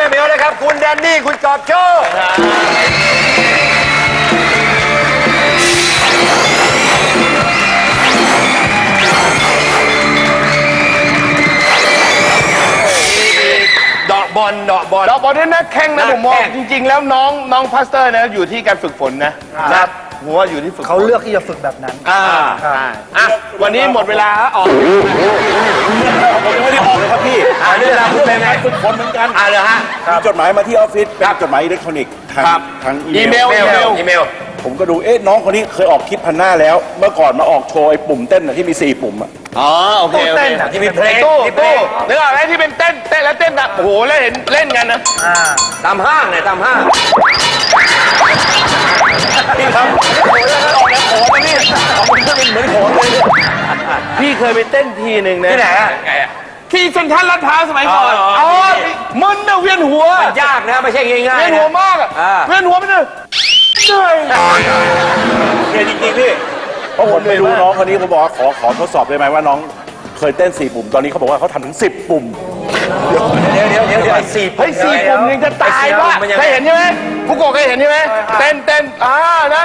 แม่เหมียวนะครับ คุณแดนนี่คุณจอบโชคดอกบอลดอกบอลเราบอกด้วยนะแข่งนะผมมอง จริง ๆ แล้วน้องน้องพาสเตอร์นะอยู่ที่การฝึกฝนนะนะครับ ผมว่าอยู่ที่ฝึกฝนเขาเลือกที่จะฝึกแบบนั้น อ่าใช่อะวันนี้หมดเวลาแล้วออกผมยังไม่ได้ออกเลยครับพี่อ่าเรื่องราวคุณเป็นไงฝึกฝนเหมือนกันอ่าเลยฮะ มีจดหมายมาที่ออฟฟิศเป็นจดหมายอิเล็กทรอนิกส์ทางครับ ทางอีอีเมเมลลอีเมลอีเมล ผมก็ดูเอ๊ะน้องคนนี้เคยออกคลิปพันหน้าแล้ว เมื่อก่อนมาออกโชว์ไอ้ปุ่มเต้นน่ะที่มี4ปุ่มอะ อ๋อโอเคโอเต้เคนอะที่มีเพลงตู้มีเพลตู้งนึกออกไหมที่เป็นเต้นเต้นแล้วเต้นแบบโอ้โหแล้วเห็นเล่นกันนะอ่าตามห้างเนี่ยตามห้างพี่ครับโอ้ยแล้วออกแนวโขนนะพี่ของผมจะเป็นเหมือนโขนเลยเนี่ยพี่เคยไปเต้นทีหนึ่งนะที่ไหนฮะที่เซ็นทรัลลาดพร้าวสมัยก่อนอ๋ออ๋อมึนนะเวียนหัว มันยากนะไม่ใช่ง่ายเวียนๆหัวนะมากอะอ่าเวียนหัวไปเลยเหนื่อยเนี่ยจริงๆพี่เพ ราะผมไปดูน้องคนนี้ผมบอกว่าขอขอทดสอบได้ไหมว่าน้องเคยเต้น 4 ปุ่ม ตอนนี้เขาบอกว่าเขาทำถึง 10 ปุ่ม เดี๋ยวเดี๋ยวเดี๋ยวเดี๋ยวสี่เฮ้ยสี่ปุ่มยังจะตายว่ะมันยังเคไงยเห็นใช่ไหมผู้กองเคยเห็นใช่ไหมเต้นเต้นอ่านะ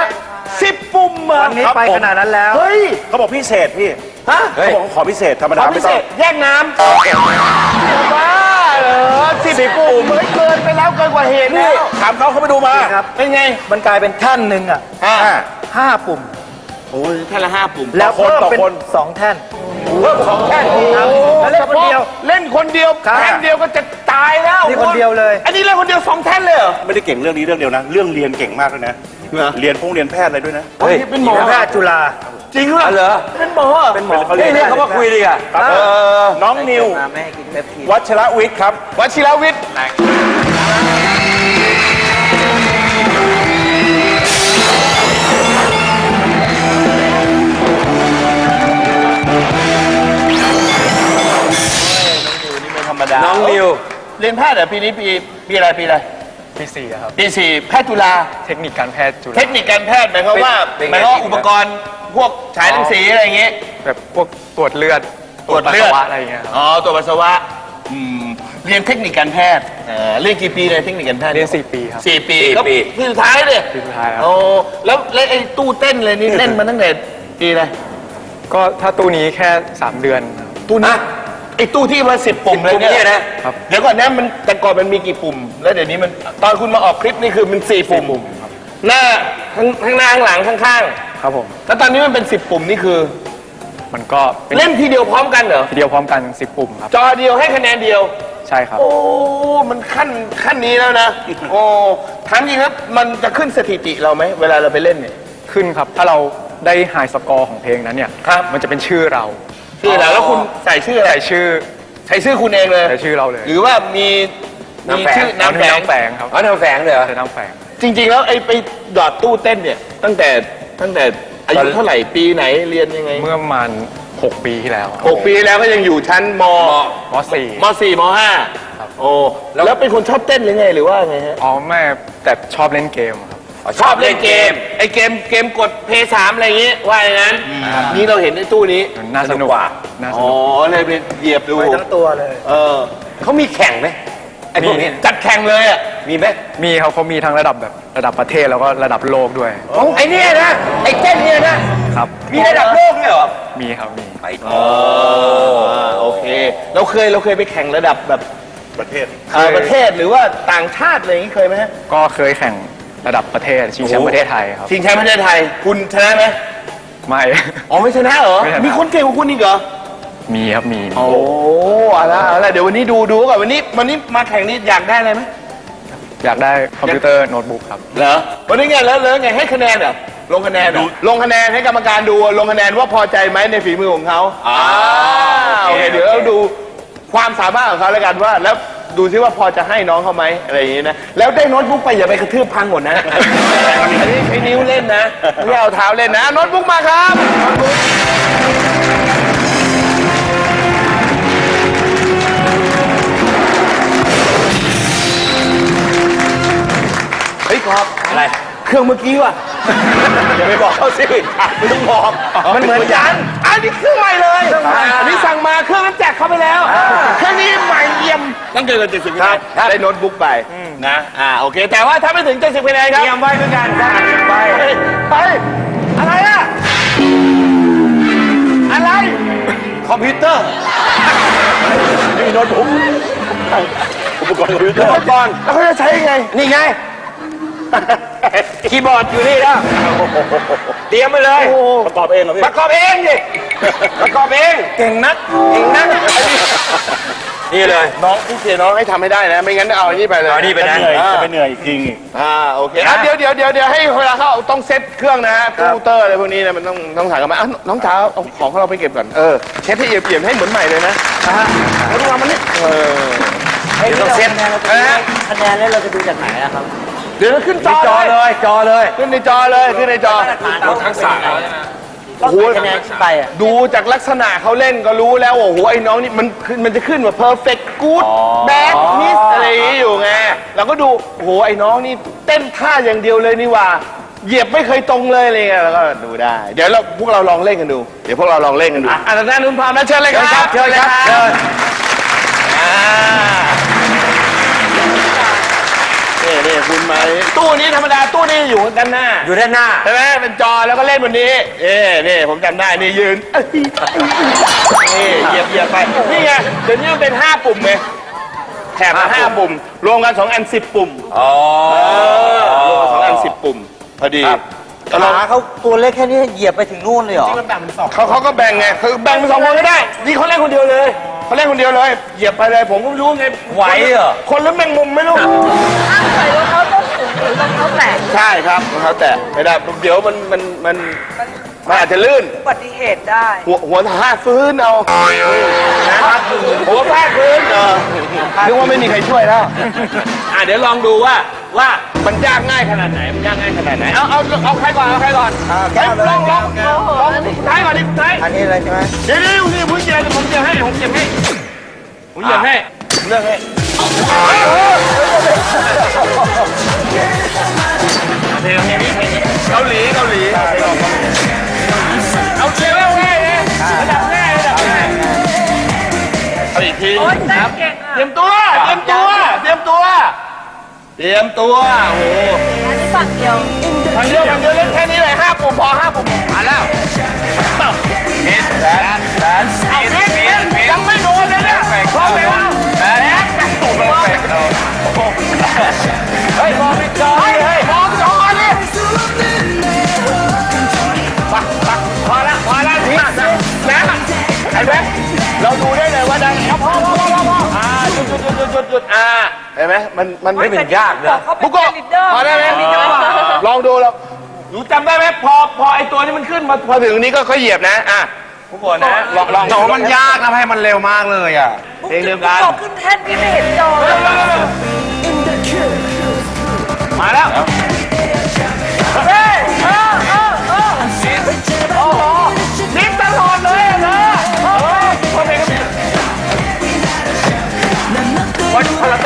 สิบปุ่มอะวันนี้ไปขนาดนั้นแล้ว เฮ้ยเขาบอกพิเศษพี่ฮะเขาบอกว่าขอพิเศษธรรมคดาวามไม่พิเศต้องษแยกน้ำบ้าเหรอสิบปุ่มเฮ้ยเกินไปแล้วเกินกว่าเหตุแล้วถามเขาเขาไปดูมาครับเป็นไง มันกลายเป็นแท่นหนึ่งอะอ่าอ่าห้าปุ่ม โอ้ยแค่ละห้าปุ่ม แล้วคนเพิ่มต่อเป็นคน สองแท่น เพิ่มสองแค่ครับแล้วเล่นคนเดียวเล่นคนเดียวครับแท่นเดียวก็จะตายแล้วนี่คนเดียวเลย อันนี้เล่นคนเดียวสองแท่นเลยเหรอ ไม่ได้เก่งเรื่องนี้เรื่องเดียวนะ เรื่องเรียนเก่งมากด้วยนะ เหรอ เรียนพงเรียนแพทย์อะไรด้วยนะ เฮ้ยเป็นหมอ แพทย์จุฬา จริงเหรออ๋อเหรอเป็นหมอเหรอเป็นหมอเขาเฮ้เรียยนนี่เขามาคุยดีอะครับเออน้องนิวแม่กินเป๊ปทีวัชรวิทย์ครับวชิรวิทย์ ธรรมดาน้องนิว เรียนแพทย์เหรอปีนี้ปีปีอะไรปีอะไรปีสี่ครับ ปีสี่แพทย์จุฬาเทคนิคการแพทย์จุฬา เทคนิคการแพทย์หมายความว่าเป็นไงหมายความว่าอุปกรณ์พวกฉายรังสีอะไรอย่างเงี้ย แบบพวกตรวจเลือดตรวจเลือดปัสสาวะอะไรอย่างเงี้ยครับอ๋อตัวจปัสสาวะอืมเรียนเทคนิคการแพทย์เอ่อเรียนกี่ปีเลยเทคนิคการแพทย์เรียนสี่ปีครับ สี่ปีสี่ก็ปี ปีสุดท้ายเลยปีสุดท้ายครับ โอ้แล้วแล้วไอ้ตู้เต้นเลยนี่ เล่นมาตั้งแต่ปีอะไรก็ถ้าตู้นี้แค่สามเดือนครับตู้นี้ ไอ้ตู้ที่มาสิบปุ่มเลยปุ่มเนี่เนี่ยยนะ เดี๋ยวก่อนนะมันแต่ก่อนมันมีกี่ปุ่ม แล้วเดี๋ยวนี้มันตอนคุณมาออกคลิปนี่คือมันสี่ปุ่มหน้าข้างข้างหน้าข้างหลังข้างครับผมๆแล้วตอนนี้มันเป็นสิบปุ่มนี่คือ มันก็เป็นเล่นทีเดียวพร้อมกันเหรอ ทีเดียวพร้อมกันสิบปุ่มครับ จอเดียวให้คะแนนเดียว ใช่ครับ โอ้ มันขั้นขั้นนี้แล้วนะ โอ้ถามจริงครับมันจะขึ้นสถิติเราไหมเวลาเราไปเล่นเนี่ย ขึ้นครับ ถ้าเราได้ไฮสกอร์ของเพลงนั้นเนี่ย ครับ มันจะเป็นชื่อเรา ชื่ออะไรแล้วคุณใส่ชื่ออะไรใส่ชื่อใส่ชื่อคุณเองเลย ใส่ชื่อเราเลยหรือว่ามีมีน้ำแฝงชื่อน้ำแฝงน้ำแฝงครับอ๋อน้ำแฝงเลยเหรอ ใส่น้ำแฝงจริง ๆ แล้วไอ้ไปดอดตู้เต้นเนี่ย ตั้งแต่ตั้งแต่อายุเท่าไหร่ปีไหนเรียนยังไงเมื่อประมาณหกปีที่แล้วหกปีแล้วก็ยังอยู่ชั้นมมสี่มสี่มห้าครับโอ้แล้วเป็นคนชอบเต้นหรือไงหรือว่าไงฮะ อ๋อแม่แต่ชอบเล่นเกมครับ ชอบเล่นเกม ไอ้เกมเกมกดเพย์สามอะไรอย่างงี้ว่าอย่างนั้น นี่เราเห็นในตู้นี้มันน่าสนุกน่าสอ๋อนุกเลยไปเหยียบดู ไปทั้งตัวเลย เออเขามีแข่งไหมไอ้พวกนี้จัดแข่งเลยอะมีไหมมีครับเขามีทั้งระดับแบบระดับประเทศแล้วก็ระดับโลกด้วยไอ้เนี่ยนะไอ้เต้นเนี่ยนะครับมีระดับโลกด้วยเหรอมีครับมีไปอ๋อโอเค เราเคยเราเคยไปแข่งระดับแบบประเทศเอ่อประเทศหรือว่าต่างชาติอะไรอย่างงี้เคยไหมฮะก็เคยแข่ง ระดับประเทศชิงแชมป์ประเทศไทยครับ ชิงแชมป์ประเทศไทย คุณชนะไหมไม่ อ๋อไม่ชนะเหรอ ไม่ชนะ มีคนเก่งกว่าคุณอีกเหรอ มีครับมีโอ้เอาละเอาละเดี๋ยววันนี้ดูดูก่อนวันนี้วันนี้มาแข่งนี้อยากได้อะไรไหมอยากได้คอมพิวเตอร์โน้ตบุ๊กครับ เหรอวันนี้ไงแล้วแล้วไงให้คะแนนเหรอลงคะแนนเหรอลงคะแนนให้กรรมการดูลงคะแนนว่าพอใจไหมในฝีมือของเขาอ่าโอเคเดี๋ยวเราดูความสามารถของเขาแล้วกันว่า แล้ว ดูซิว่าพอจะให้น้องเขาไหมอะไรอย่างนี้นะ แล้วได้โน้ตบุ๊กไปอย่าไปกระทืบพังหมดนะ อันนี้ใช้นิ้วเล่นนะไม่เอาเท้าเล่นนะโน้ตบุ๊กมาครับโน้ตบุ๊กเฮ้ยกอบอะไร เครื่องเมื่อกี้ว่ะอย่าไปบอกเขาสิไม่ต้องบอกมันเหมือนกันไอ้อั นนี้เครื่องใหม่เลยอันนี้สั่งมาเครื่องนั้นแจกเข้าไปแล้ว เครื่องนี้ใหม่เยี่ยมต้องเกินเจ็ดสิบคะแนนได้โน้ตบุ๊กไปนะอ่าโอเค แต่ว่าถ้าไม่ถึงเจ็ดสิบคะแนนครับเตรียมไว้ด้วยกันไปไปไปอะไรอะอะไร คอมพิวเตอร์นี่โน้ตบุ๊กอุปกรณ์คอมพิวเตอร์ก่อนแล้วเขาจะใช้ยังไง นี่ไงคีย์บอร์ดอยู่นี่แล้วเตรียมไปเลย ประกอบเองเหรอพี่ ประกอบเองดิ ประกอบเองเก่งนักเก่งนักนี่เลย น้องพี่เสียน้องให้ทำให้ได้นะ ไม่งั้นเอาอันนี้ไปเลยเอาอันนี้ไปจะเหนื่อยจะไปเหนื่อยอีกทีอีกอ่าโอเคอะเดี๋ยวเดี๋ยวเดี๋ยวเดี๋ยวให้เวลาเขาเอาต้องเซ็ตเครื่องนะฮะคอมพิวเตอร์อะไรพวกนี้นะมันต้องต้องถ่ายกันมาอะน้องเช้าเอาของของเราไปเก็บก่อนเออเช็ดให้เอี่ยมเอี่ยมให้เหมือนใหม่เลยนะอะฮะแล้วดูมามันนี่เออ เดี๋ยวต้องเซ็ตเอ๊ะคะแนนแล้วเราจะดูจากไหนอะครับ เดี๋ยวขึ้นจอจอเลเลยยจอเลย ขึ้นในจอเลยขึ้นในจอ ทักษะ โอ้โหคะแนนขึ้นไปอะดูจากลักษณะเขาเล่นก็รู้แล้วว่าโอ้โห ไอ้น้องนี่มันขึ้นมันจะขึ้นว่า perfect good bad miss อะไรอย่างงี้อยู่ไงเราก็ดู โอ้โห ไอ้น้องนี่เต้นท่าอย่างเดียวเลยนี่หว่า เหยียบไม่เคยตรงเลยอะไรเงี้ยแล้วก็ดูได้ เดี๋ยวเราพวกเราลองเล่นกันดู เดี๋ยวพวกเราลองเล่นกันดูอะอาจารย์นุ่นพร้อมนะเชิญเลยครับ เชิญครับเชิญ อ่านี่นี่คุณมาตู้นี้ธรรมดาตู้นี้อยู่ด้านหน้าอยู่ด้านหน้าใช่ไหมเป็นจอแล้วก็เล่นบนนี้เอ้นี่ผมจำได้นี่ยืนนี่เหยียบเหยียบไปนี่ไงเดี๋ยวนี้มันเป็นห้าปุ่มไงแถบละห้าปุ่ม รวมกันสองอันสิบปุ่มอ๋อรวมกันสองอันสิบปุ่มพอดีก็ลองขาเขาตัวเล็กแค่นี้เหยียบไปถึงนู่นเลยเหรอเขาเขาก็แบ่งไงคือแบ่งเป็นสองคนก็ได้นี่เขาเล่นคนเดียวเลย เขาเล่นคนเดียวเลย เหยียบไปเลยผมก็ไม่รู้ไงไหวเหรอ คนหรือแมงมุมไม่รู้ห้ามใส่รองเท้าส้นสูงหรือรองเท้าแตะใช่ครับรองเท้าแตะไม่ได้เดี๋ยวมันมันมันมันอาจจะลื่น อุบัติเหตุได้ หัวหัวหาฟื้นเอานะครับหัวฟาดพื้นเออนึกว่าไม่มีใครช่วยแล้ว อะเดี๋ยวลองดูว่า ว่ามันยากง่ายขนาดไหนมันยากง่ายขนาดไหนเอาเอาเอาใครก่อนเอาใครก่อนลองลองลองลองท้ายก่อนดิท้ายอันนี้อะไรใช่ไหมเดี๋ยวเดี๋ยวนี่ผมเจอผมเจอให้ผมเจอให้ผมเจอให้เลือกให้เพลงนี้เกาหลีเกาหลีเอาเชียร์ง่ายนะระดับง่ายระดับง่ายเอาอีกทีโอ๊ยเต้นเก่งเตรีอะยมตัวเตรียมตัวเตรียมตัว เตรียมตัว โอ้โหอันนี้ฝั่งเดียว ทางเดียวทางเดียวเล่นแค่นี้เลยห้าปุ่มพอห้าปุ่มมาแล้วเอ็ดแดนแดนเอาเอ็ดเอ็ดยังไม่โดนเลยเนี่ยพร้อมแล้วแดนเฮ้ยมองไม่จอเฮ้ยมองจอเลยปักปักพอละพอละพี่นะไอ้แบ๊เราดูได้เลยว่าดังพอพอพอพอพออ่าหยุดหยุดหยุดหยุดหยุดอ่า เห็นไหมมันมันไม่เป็นยากเลยเขาเป็นบุกโกะลีดเดอร์พอได้ไหมมีจังหวะลองดูแล้วหนูจำได้ไหมพอพอไอตัวนี้มันขึ้นมาพอถึงนี้ก็ค่อยเหยียบนะอะบุกโกะนะลองลองแต่ว่ามันยากนะให้มันเร็วมากเลยอะเพลงเดียวกันตกขึ้นแท่นพี่ไม่เห็นจอเลยมาแล้วเฮ้ยเออเออเออโอ้โหนิ่มตลอดเลยอะนะเออพอเพลงก็วันพลังเต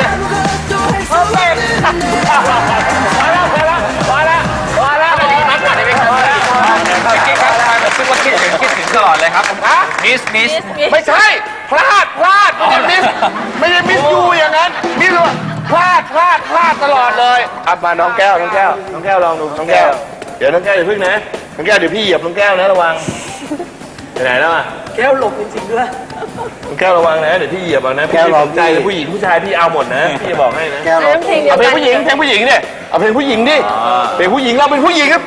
้นพอ ตลอดเลยครับมิสมิสไม่ใช่ พลาดพลาดไม่ได้มิสไม่ได้มิสยูอย่างนั้นมิสว่าพลาดพลาดพลาดตลอดเลยอับมาน้องแก้วน้องแก้วน้องแก้วลองดูน้องแก้ว เดี๋ยวน้องแก้วอย่าพึ่งนะน้องแก้วเดี๋ยวพี่เหยียบน้องแก้วนะระวัง ไปไหนแล้วอะแก้วหลบจริงๆด้วยน้องแก้วระวังนะ เดี๋ยวพี่เหยียบเอานะพี่แก้วไม่ลองสนใจเลยผู้หญิงผู้ชายพี่เอาหมดนะพี่จะบอกให้นะแก้วหลบเพลงเดียวเอาเพลกังนผู้หญิงเพลงผู้หญิงเนี่ยเอาเพลงผู้หญิงดิเพลงผู้หญิงเราเป็นผู้หญิงครับ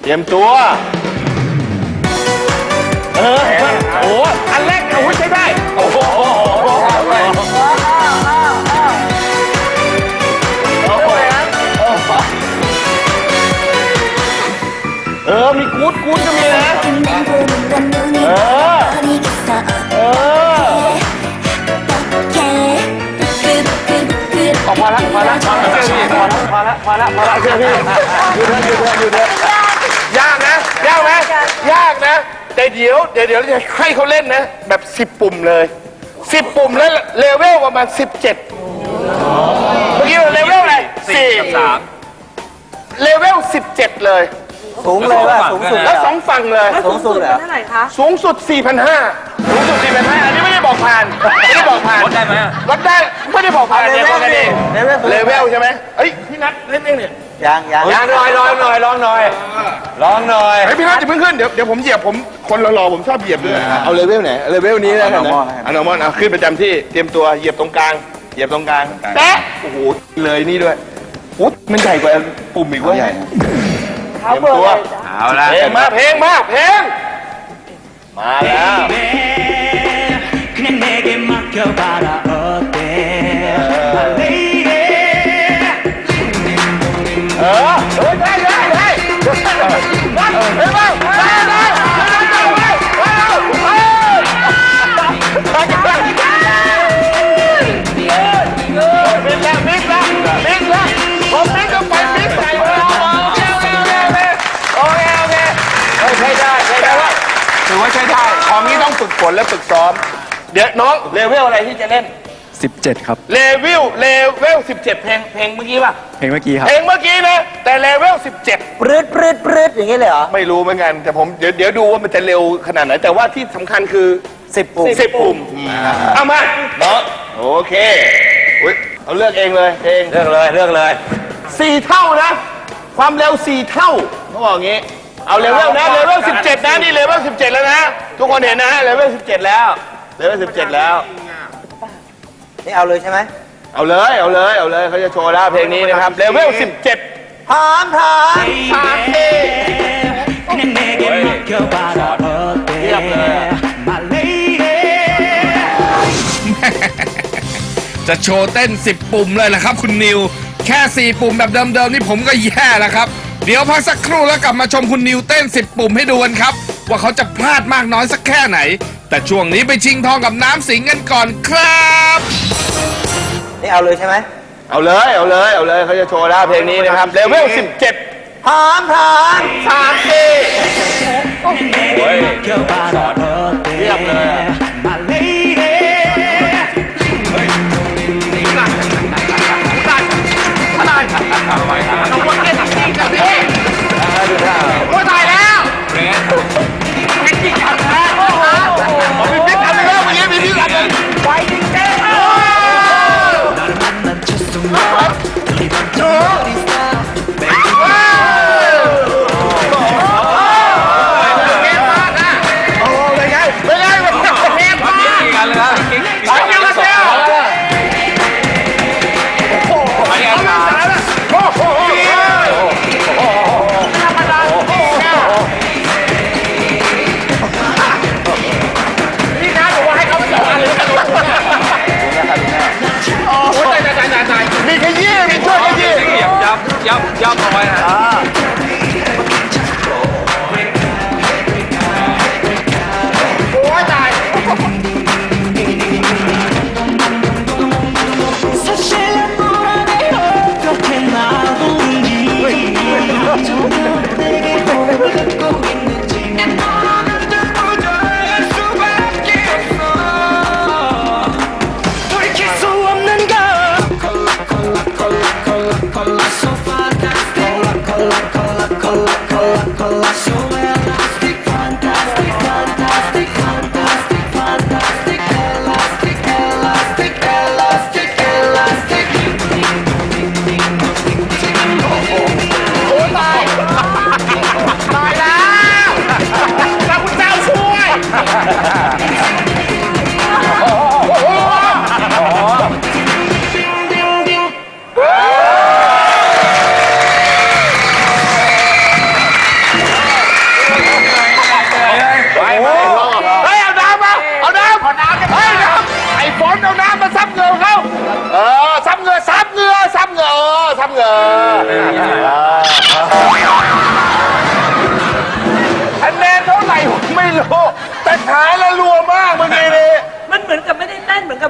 เตรียมตัวเออโอ้โหอันแรกเอาหุ้ใช้ได้โอ้โหเออมีกู๊ดกู๊ดก็มี มาละมาละมาละมาละเชื่อพี่อยู่เถอะอยู่เถอะอยู่เถอะยากนะ ยากไหมยากนะ แต่เดี๋ยวเดี๋ยวเดี๋ยวจะให้เขาเล่นนะ แบบสิบปุ่มเลยสิบปุ่มแล้วเลเวลประมาณสิบเจ็ดเมื่อกี้เราเลเวลอะไรสี่สามเลเวลสิบเจ็ดเลย สูงเลยว่าสูงสุดแล้วสองฝั่งเลยแล้วสูงสุดเป็นเท่าไหร่คะสู งสุด4,500สูงสุด4,500อันนี้ไม่ได้บอกผ่าน ไม่ได้บอกผ่านลดได้ไหมลดได้ ไม่ได้บอกผ่านเลเนี่ยเวบอกลกันเองเลเวลเลเวลใช่ไหมเฮ้ย พี่นัทเล่นเองเนี่ยยังยังลองหน่อยลองหน่อยลองหน่อยลองหน่อย เฮ้ยพี่นัทอย่าเพิ่งขึ้น เดี๋ยวเดี๋ยวผมเหยียบผมคนรอๆผมชอบเหยียบด้วย เอาเลเวลไหน เลเวลนี้แล้วกันนะอันนอมอนเอาขึ้นประจำที่ เตรียมตัว เหยียบตรงกลาง เหยียบตรงกลางแตะโอ้โห เลยนี่ด้วยโอ้มันใหญ่กว่าปุ่มอีกเว่าใหญ่เท้าเบอร์เลยจ้ะเอาละเพลงมาเพลงมาเพลง เลเวลอะไรที่จะเล่น 17 ครับ เลเวลเลเวล17 เพลงเพลงเมื่อกี้ป่ะ เพลงเมื่อกี้ครับเพลงเมื่อกี้นะ แต่เลเวล17 ปรืดปรืดปรืดอย่างงี้เลยเหรอไม่รู้เหมือนกัน แต่ผมเดี๋ยวเดี๋ยวดูว่ามันจะเร็วขนาดไหน แต่ว่าที่สำคัญคือ สิบปุ่มสิบปุ่มเอามาเนาะโอเคอุ๊ยเอาเลือกเองเลยเพลงเลือกเลยเลือกเลยสี่เท่านะ ความเร็วสี่เท่าเขาบอกอย่างงี้ เอาเลเวลนะเลเวล17 นะ นี่เลเวล17 แล้วนะ ทุกคนเห็นนะเลเวล17 แล้ว เลเวลสิบเจ็ดแล้ว นี่เอาเลยใช่ไหมเอาเลยเอาเลยเอาเลยเขาจะโชว์แล้วเพลงนี้นะครับเลเวลสิบเจ็ดหามหามหามดีเจะโชว์เต้น 10 ปุ่มเลยนะครับ คุณนิว แค่ 4 ปุ่มแบบเดิมๆนี่ผมก็แย่แล้วครับ เดี๋ยวพักสักครู่แล้วกลับมาชมคุณนิวเต้น 10 ปุ่มให้ดูกันครับ ว่าเขาจะพลาดมากน้อยสักแค่ไหน แต่ช่วงนี้ไปชิงทองกับน้ำสิงกันก่อนครับ นี่เอาเลยใช่ไหมเอาเลย เอาเลย เอาเลยเขาจะโชว์แล้วเพลงนี้นะครับ เลเวล17พร้อมพร้อมสามสี่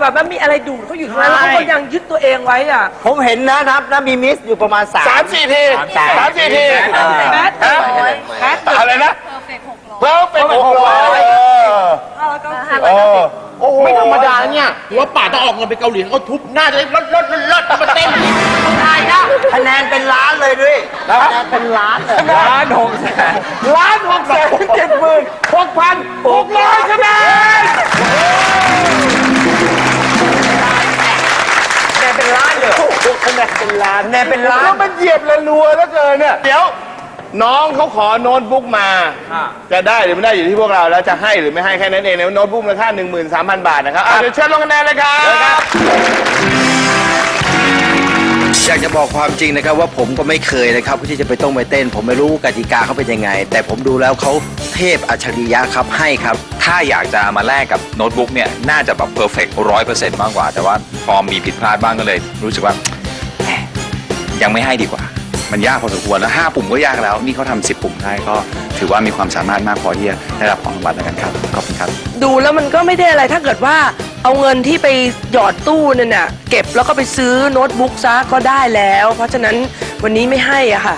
กับแบบมันมีอะไรดูดเขาอยู่ตรงนั้นแล้วเขาก็ยังยึดตัวเองไว้อะผมเห็นนะนับนะมีมิสอยู่ประมาณสามสามสี่ทีสามสี่ทีแมทหน่อยแมทอะไรนะเพอร์เฟกต์หกร้อยเออห้าร้อยเก้าสิบโอ้ไม่ธรรมดาเนี่ยหัวป่าต้องออกเงินไปเกาหลีเขาทุบหน้าจะได้ลดลดลดลดมาเต้นไม่ได้นะคะแนนเป็นล้านเลยด้วยคะแนนเป็นล้านเลยล้านหกแสนล้านหกแสนเจ็ดหมื่นหกพันหกร้อยคะแนนแนนเป็นล้านเลยคะแนนเป็นล้านแนนเป็นล้าน แล้วมันเหยียบละรัวแล้วเกินเนี่ยเดี๋ยว น้องเขาขอโน้ตบุ๊กมาจะได้หรือไม่ได้อยู่ที่พวกเราแล้วจะให้หรือไม่ให้แค่นั้นเองนะโน้ตบุ๊กมูลค่า 13,000 บาทนะครับอะเดี๋ยวเชิญลงคะแนนเลยครับ อยากจะบอกความจริงนะครับว่าผมก็ไม่เคยนะครับที่จะไปต้องไปเต้น ผมไม่รู้กติกาเขาเป็นยังไง แต่ผมดูแล้วเขาเทพอัจฉริยะครับให้ครับ ถ้าอยากจะมาแลกกับโน้ตบุ๊กเนี่ยน่าจะแบบเพอร์เฟกต์ร้อยเปอร์เซ็นต์มากกว่า แต่ว่าพอมีผิดพลาดบ้างก็เลย รู้สึกว่าแหมยังไม่ให้ดีกว่า มันยากพอสมควรแล้ว5ปุ่มก็ยากแล้ว นี่เขาทำสิบปุ่มได้ก็ถือว่ามีความสามารถมากพอที่จะได้รับของรางวัลแล้วกันครับขอบคุณครับ ดูแล้วมันก็ไม่ได้อะไรถ้าเกิดว่า เอาเงินที่ไปหยอดตู้นั่นน่ะเก็บแล้วก็ไปซื้อโน้ตบุ๊กซะก็ได้แล้ว เพราะฉะนั้นวันนี้ไม่ให้อะค่ะ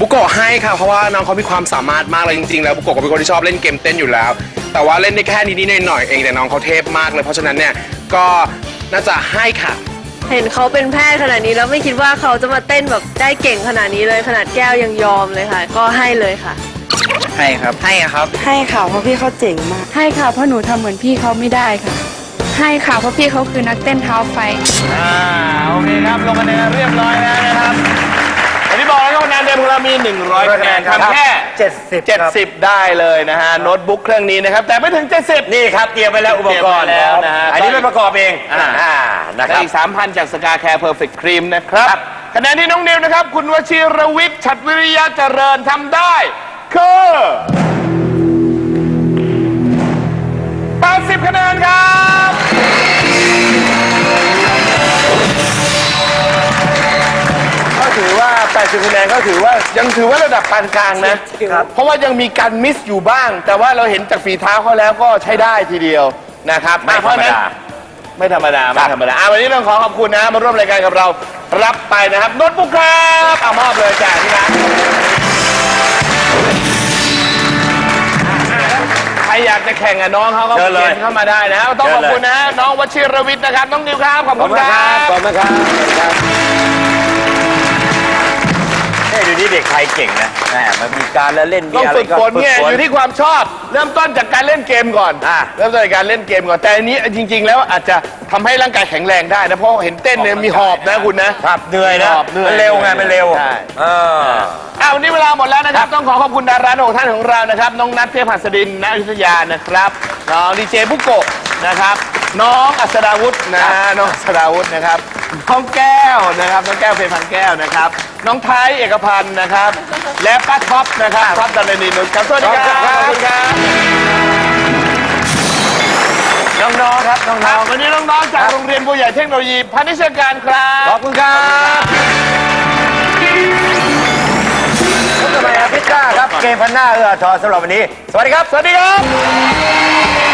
บุโกะให้ค่ะเพราะว่าน้องเขามีความสามารถมากเลยจริงๆ แล้วบุโกะก็เป็นคนที่ชอบเล่นเกมเต้นอยู่แล้ว แต่ว่าเล่นได้แค่นิดๆหน่อยๆเองแต่น้องเขาเทพมากเลย เพราะฉะนั้นเนี่ยก็น่าจะให้ค่ะ เห็นเขาเป็นแพทย์ขนาดนี้แล้วไม่คิดว่าเขาจะมาเต้นแบบได้เก่งขนาดนี้เลยขนาดแก้วยังยอมเลยค่ะ ก็ให้เลยค่ะ ให้ครับ ให้ครับ ให้ค่ะเพราะพี่เขาเจ๋งมาก ให้ค่ะเพราะหนูทำเหมือนพี่เขาไม่ได้ค่ะ ให้ค่ะเพราะพี่เขาคือนักเต้นเท้าไฟ อ่าโอเคครับลงคะแนนเรียบร้อยแล้วนะครับอย่างที่บอกแล้วคะแนนเดิมของเรามี 100คะแนนทำแค่ 70 70 ได้เลยนะฮะโน้ตบุ๊กเครื่องนี้นะครับ แต่ไม่ถึง 70 นี่ครับเตรียมไปแล้วอุปกรณ์เตรียมไว้แล้วนะฮะอันนี้ไม่ประกอบเองอ่าอ่านะคและรับ อีก 3,000 จากสกาแคร์เพอร์เฟกต์ครีมนะครับคะแนนที่น้องนิวนะครับ คุณวชิรวิทย์ ฉัตรวิริยะเจริญทำได้ คือ 80คะแนนครับ ก็ถือว่า 80 คะแนนก็ถือว่ายังถือว่าระดับปานกลางนะเพราะว่ายังมีการมิสอยู่บ้าง แต่ว่าเราเห็นจากฝีเท้าเขาแล้วก็ใช้ได้ทีเดียวนะครับไม่ธรรมดา ไม่ธรรมดา ไม่ธรรมดาอะวันนี้ต้องขอขอบคุณนะ มาร่วมรายการกับเรา รับไปนะครับโน้ตบุ๊กครับ เอามอบเลยจ้าที่ร้าน อยากจะแข่งกับน้องเขาก็เชิญเลยเขียนเข้ามาได้นะต้องขอบคุณนะน้องวชิรวิทย์นะครับ น้องนิวครับ ขอบคุณครับขอบคุณครับ เฮ้ยเดูนี่เด็กไทยเก่งนะแหมมันมีการแล้วเล่นมีต้องอะไรฝึกฝนเนี่ยฝึกฝอยู่ที่ความชอบ เริ่มต้นจากการเล่นเกมก่อนอะ เริ่มต้นจากการเล่นเกมก่อนแต่อันนี้จริง ๆ แล้วอาจจะทำให้ร่างกายแข็งแรงได้นะเพราะเห็นเต้นเนี่ยมีหอบนะคุณนะครับเหนื่อยนะหอบเหนื่อยมันเร็วไงมันเร็วใช่ เอออ้าววันนี้เวลาหมดแล้วนะครับ ต้องขอขอบคุณดาราหนุ่มท่านของเรานะครับ น้องนัทเทพหัสดินณอยุธยานะครับน้องดีเจบุโกะนะครับ น้องอัศดาวุฒินะน้องอัศดาวุฒินะครับ น้องแก้วนะครับน้องแก้วเพชรพันแก้วนะครับ น้องไทยเอกพันธ์นะครับ และป้าท็อปนะครับท็อปดารณีนุชครับสวัสดีครับขอบคุณครับ น้องๆครับน้ครัอบงวันนี้น้องๆจากโรงเรียนบัวใหญ่เทคโนโลยีพาณิชยการครับๆขอบคุณครับพบกันใหม่อาทิตย์หน้าครับ เกมพันหน้าเอื้ออาทรสำหรับวันนี้ สวัสดีครับ สวัสดีครับ